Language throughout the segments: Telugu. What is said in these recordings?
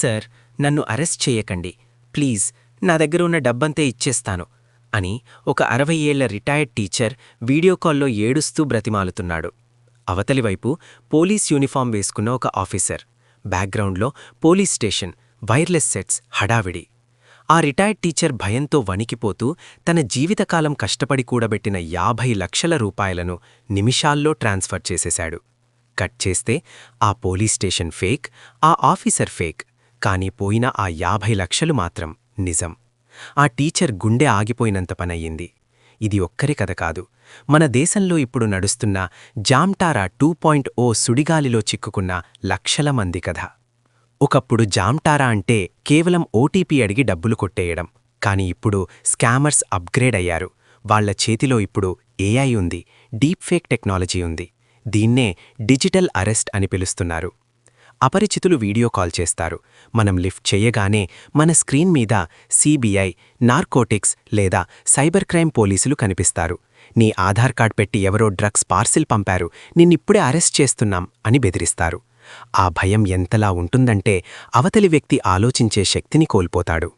సార్ నన్ను అరెస్ట్ చేయకండి. ప్లీజ్ నా దగ్గర ఉన్న డబ్బంతే ఇచ్చేస్తాను అని ఒక అరవై ఏళ్ళ రిటైర్డ్ టీచర్ వీడియో కాల్లో ఏడుస్తూ బ్రతిమాలుతున్నాడు. అవతలివైపు పోలీస్ యూనిఫామ్ వేసుకున్న ఒక ఆఫీసర్ బ్యాక్గ్రౌండ్లో పోలీస్ స్టేషన్ వైర్లెస్ సెట్స్ హడావిడి. ఆ రిటైర్డ్ టీచర్ భయంతో వణికిపోతూ తన జీవితకాలం కష్టపడి కూడబెట్టిన యాభై లక్షల రూపాయలను నిమిషాల్లో ట్రాన్స్ఫర్ చేసేశాడు. కట్ చేస్తే ఆ పోలీస్ స్టేషన్ ఫేక్ ఆ ఆఫీసర్ ఫేక్ కానీ పోయిన ఆ యాభై లక్షలు మాత్రం నిజం. ఆ టీచర్ గుండె ఆగిపోయినంత పనయ్యింది. ఇది ఒక్కరి కథ కాదు. మన దేశంలో ఇప్పుడు నడుస్తున్న జామ్టారా టూ పాయింట్ ఓ సుడిగాలిలో చిక్కుకున్న లక్షల మంది కథ. ఒకప్పుడు జామ్టారా అంటే కేవలం ఓటీపీ అడిగి డబ్బులు కొట్టేయడం. కాని ఇప్పుడు స్కామర్స్ అప్గ్రేడ్ అయ్యారు. వాళ్ళ చేతిలో ఇప్పుడు ఏఐ ఉంది. డీప్ ఫేక్ టెక్నాలజీ ఉంది. దీన్నే డిజిటల్ అరెస్ట్ అని పిలుస్తున్నారు. అపరిచితులు వీడియో కాల్ చేస్తారు. మనం లిఫ్ట్ చేయగానే మన స్క్రీన్ మీద సిబిఐ నార్కోటిక్స్ లేదా సైబర్ క్రైమ్ పోలీసులు కనిపిస్తారు. నీ ఆధార్ కార్డ్ పెట్టి ఎవరో డ్రగ్స్ పార్సిల్ పంపారు. నిన్నిప్పుడే అరెస్ట్ చేస్తున్నాం అని బెదిరిస్తారు. ఆ భయం ఎంతలా ఉంటుందంటే అవతలి వ్యక్తి ఆలోచించే శక్తిని కోల్పోతాడు.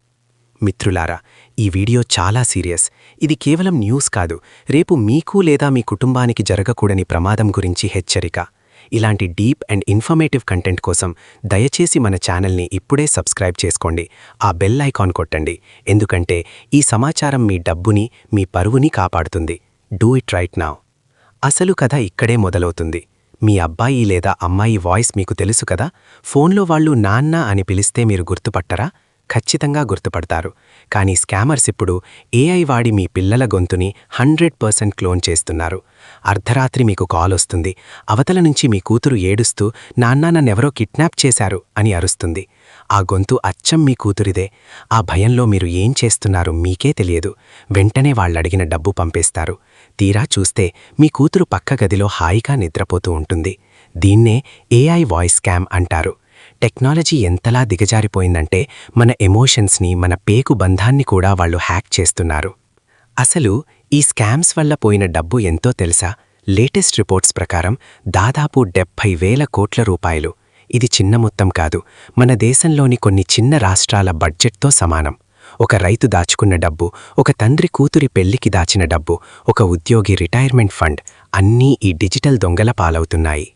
మిత్రులారా ఈ వీడియో చాలా సీరియస్. ఇది కేవలం న్యూస్ కాదు. రేపు మీకు లేదా మీ కుటుంబానికి జరగకూడని ప్రమాదం గురించి హెచ్చరిక. ఇలాంటి డీప్ అండ్ ఇన్ఫర్మేటివ్ కంటెంట్ కోసం దయచేసి మన ఛానల్ని ఇప్పుడే సబ్స్క్రైబ్ చేసుకోండి. ఆ బెల్ ఐకాన్ కొట్టండి. ఎందుకంటే ఈ సమాచారం మీ డబ్బుని మీ పరువుని కాపాడుతుంది. డూ ఇట్ రైట్ నావ్ అసలు కథ ఇక్కడే మొదలవుతుంది. మీ అబ్బాయి లేదా అమ్మాయి వాయిస్ మీకు తెలుసు కదా? ఫోన్లో వాళ్ళు నాన్న అని పిలిస్తే మీరు గుర్తుపట్టరా? ఖచ్చితంగా గుర్తుపడతారు. కానీ స్కామర్స్ ఇప్పుడు ఏఐ వాడి మీ పిల్లల గొంతుని హండ్రెడ్ పర్సెంట్ క్లోన్ చేస్తున్నారు. అర్ధరాత్రి మీకు కాల్ వస్తుంది. అవతల నుంచి మీ కూతురు ఏడుస్తూ నాన్న నన్నెవరో కిడ్నాప్ చేశారు అని అరుస్తుంది. ఆ గొంతు అచ్చం మీ కూతురిదే. ఆ భయంలో మీరు ఏం చేస్తున్నారు మీకే తెలియదు. వెంటనే వాళ్ళడిగిన డబ్బు పంపేస్తారు. తీరా చూస్తే మీ కూతురు పక్క గదిలో హాయిగా నిద్రపోతూ ఉంటుంది. దీన్నే ఏఐ వాయిస్ స్కామ్ అంటారు. టెక్నాలజీ ఎంతలా దిగజారిపోయిందంటే మన ఎమోషన్స్ని మన పేకు బంధాన్ని కూడా వాళ్ళు హ్యాక్ చేస్తున్నారు. అసలు ఈ స్కామ్స్ వల్ల పోయిన డబ్బు ఎంతో తెలుసా? లేటెస్ట్ రిపోర్ట్స్ ప్రకారం దాదాపు డెబ్భై వేల కోట్ల రూపాయలు. ఇది చిన్న మొత్తం కాదు. మన దేశంలోని కొన్ని చిన్న రాష్ట్రాల బడ్జెట్తో సమానం. ఒక రైతు దాచుకున్న డబ్బు ఒక తండ్రి కూతురి పెళ్ళికి దాచిన డబ్బు ఒక ఉద్యోగి రిటైర్మెంట్ ఫండ్ అన్నీ ఈ డిజిటల్ దొంగల పాలవుతున్నాయి.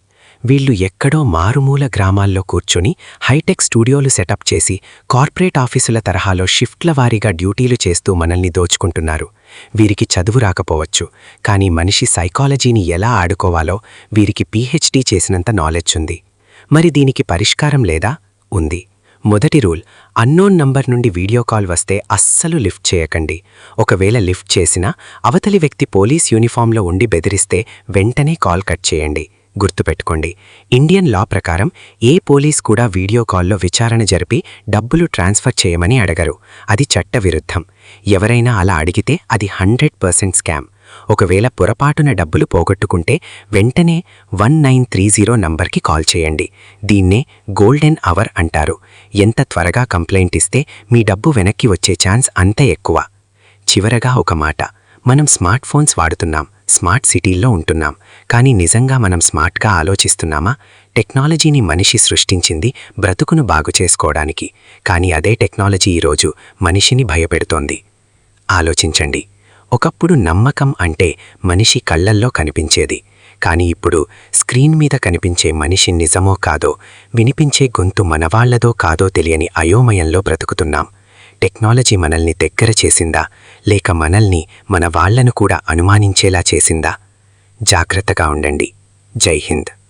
వీళ్ళు ఎక్కడో మారుమూల గ్రామాల్లో కూర్చొని హైటెక్ స్టూడియోలు సెటప్ చేసి కార్పొరేట్ ఆఫీసుల తరహాలో షిఫ్ట్ల వారీగా డ్యూటీలు చేస్తూ మనల్ని దోచుకుంటున్నారు. వీరికి చదువు రాకపోవచ్చు. కానీ మనిషి సైకాలజీని ఎలా ఆడుకోవాలో వీరికి పీహెచ్డీ చేసినంత నాలెడ్జ్ ఉంది. మరి దీనికి పరిష్కారం లేదా? ఉంది. మొదటి రూల్ అన్నోన్ నంబర్ నుండి వీడియో కాల్ వస్తే అస్సలు లిఫ్ట్ చేయకండి. ఒకవేళ లిఫ్ట్ చేసినా అవతలి వ్యక్తి పోలీస్ యూనిఫామ్లో ఉండి బెదిరిస్తే వెంటనే కాల్ కట్ చేయండి. గుర్తుపెట్టుకోండి. ఇండియన్ లా ప్రకారం ఏ పోలీస్ కూడా వీడియో కాల్లో విచారణ జరిపి డబ్బులు ట్రాన్స్ఫర్ చేయమని అడగరు. అది చట్టవిరుద్ధం. ఎవరైనా అలా అడిగితే అది హండ్రెడ్ పర్సెంట్ స్కామ్. ఒకవేళ పొరపాటున డబ్బులు పోగొట్టుకుంటే వెంటనే వన్ నైన్ త్రీ జీరో నంబర్కి కాల్ చేయండి. దీన్నే గోల్డెన్ అవర్ అంటారు. ఎంత త్వరగా కంప్లైంట్ ఇస్తే మీ డబ్బు వెనక్కి వచ్చే ఛాన్స్ అంత ఎక్కువ. చివరగా ఒక మాట. మనం స్మార్ట్ ఫోన్స్ వాడుతున్నాం. స్మార్ట్ సిటీల్లో ఉంటున్నాం. కానీ నిజంగా మనం స్మార్ట్గా ఆలోచిస్తున్నామా? టెక్నాలజీని మనిషి సృష్టించింది బ్రతుకును బాగు చేసుకోవడానికి. కానీ అదే టెక్నాలజీ ఈరోజు మనిషిని భయపెడుతోంది. ఆలోచించండి. ఒకప్పుడు నమ్మకం అంటే మనిషి కళ్ళల్లో కనిపించేది. కానీ ఇప్పుడు స్క్రీన్ మీద కనిపించే మనిషి నిజమో కాదో వినిపించే గొంతు మనవాళ్ళదో కాదో తెలియని అయోమయంలో బ్రతుకుతున్నాం. టెక్నాలజీ మనల్ని దగ్గర చేసిందా? లేక మనల్ని మన వాళ్ళను కూడా అనుమానించేలా చేసిందా? జాగ్రత్తగా ఉండండి. జై హింద్.